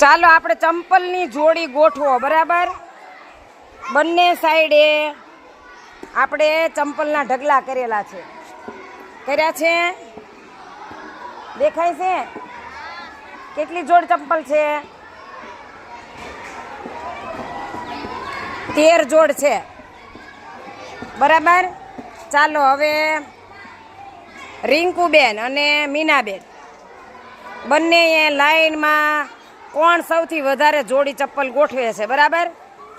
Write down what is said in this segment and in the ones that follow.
ચાલો આપણે ચંપલની જોડી ગોઠવો, બરાબર? બંને સાઈડે આપણે ચંપલના ઢગલા કરેલા છે. કર્યા છે? દેખાય છે? કેટલી જોડ ચંપલ છે? તેર જોડ છે. બરાબર? ચાલો હવે રિંકુબેન અને મીનાબેન. બંને લાઈનમાં કોણ સૌથી વધારે જોડી ચપ્પલ ગોઠવે છે, બરાબર?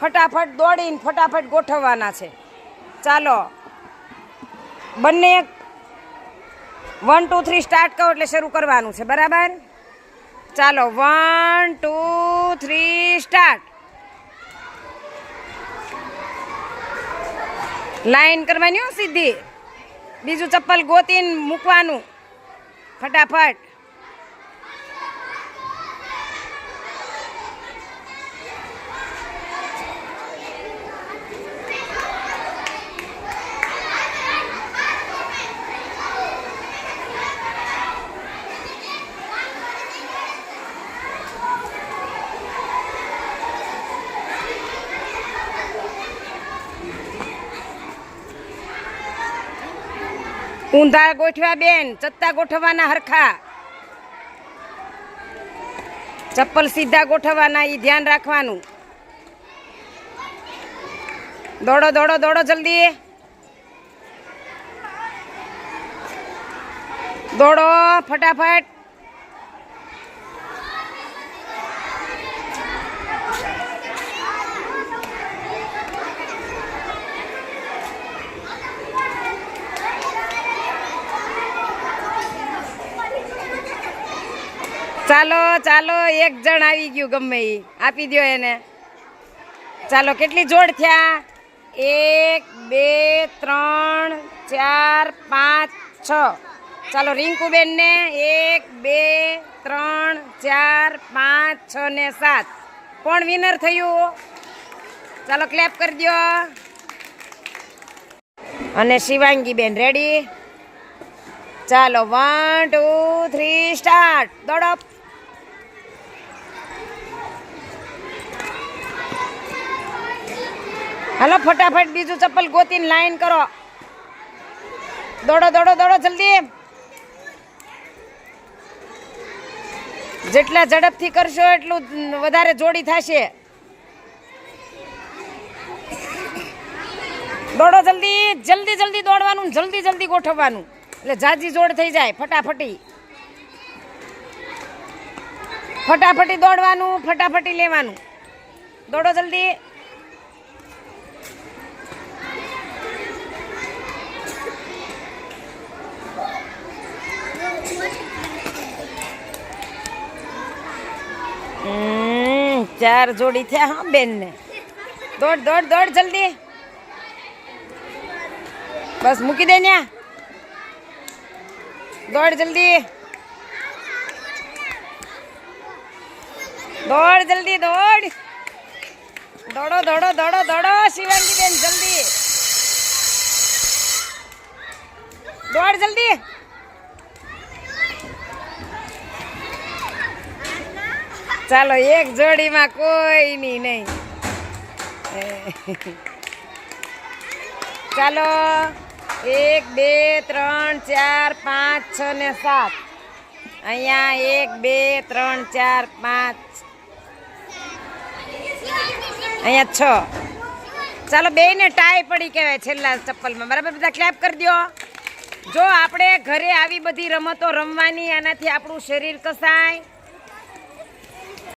ફટાફટ દોડીને ફટાફટ ગોઠવવાના છે. ચાલો. બંને વન ટુ થ્રી સ્ટાર્ટ કરો એટલે શરૂ કરવાનું છે, બરાબર? ચાલો one two three start line કરવાની હો સીધી. બીજું ચપ્પલ ગોતીને મૂકવાનું. ફટાફટ. ઊંધા ગોઠવ્યા બેન, ચત્તા ગોઠવવાના હરખા. ચપ્પલ સીધા ગોઠવવાના એ ધ્યાન રાખવાનું. દોડો દોડો દોડો જલ્દી. દોડો, ફટાફટ. ચાલો ચાલો, એક જણ આવી ગયું ગમે એ આપી દો એને. ચાલો, કેટલી જોડ થયા? એક, બે, ત્રણ, ચાર, પાંચ, છ. ચાલો, રિંકુબેનને એક, બે, ત્રણ, ચાર, પાંચ, છ ને સાત. કોણ વિનર થયું? ચાલો ક્લેપ કરી દો અને શિવાંગીબેન રેડી ચાલો વન ટુ થ્રી સ્ટાર્ટ દોડો. હાલો, ફટાફટ બીજું ચપ્પલ ગોતીને લાઈન કરો. દોડો દોડો દોડો, જલ્દી. જેટલા ઝડપથી કરશો એટલું વધારે જોડી થશે. દોડો જલ્દી જલ્દી જલ્દી દોડવાનું, જલ્દી જલ્દી ગોઠવવાનું. એટલે જાજી જોડ થઈ જાય, ફટાફટી. ફટાફટી દોડવાનું, ફટાફટી લેવાનું. દોડો જલ્દી. ચાર જોડી થયા, હા બેન ને દોડ દોડ દોડ, જલ્દી. બસ મૂકી દે ન્યા. દોડ, જલ્દી. દોડ જલ્દી, દોડ. દોડો દોડો દોડો દોડો શિવાંગી બેન જલ્દી. દોડ, જલ્દી. ચાલો એક જોડીમાં કોઈ ની નહીં. ચાલો, એક, બે, ત્રણ, ચાર, પાંચ, છ ને સાત. અહીંયા એક, બે, ત્રણ, ચાર, પાંચ. અહીંયા છ. ચાલો બે ને ટાઈ પડી કહેવાય છેલ્લા ચપ્પલમાં. બરાબર? બધા ક્લેપ કરી દો જો આપણે ઘરે આવી બધી રમતો રમવાની, આનાથી આપણું શરીર કસાય.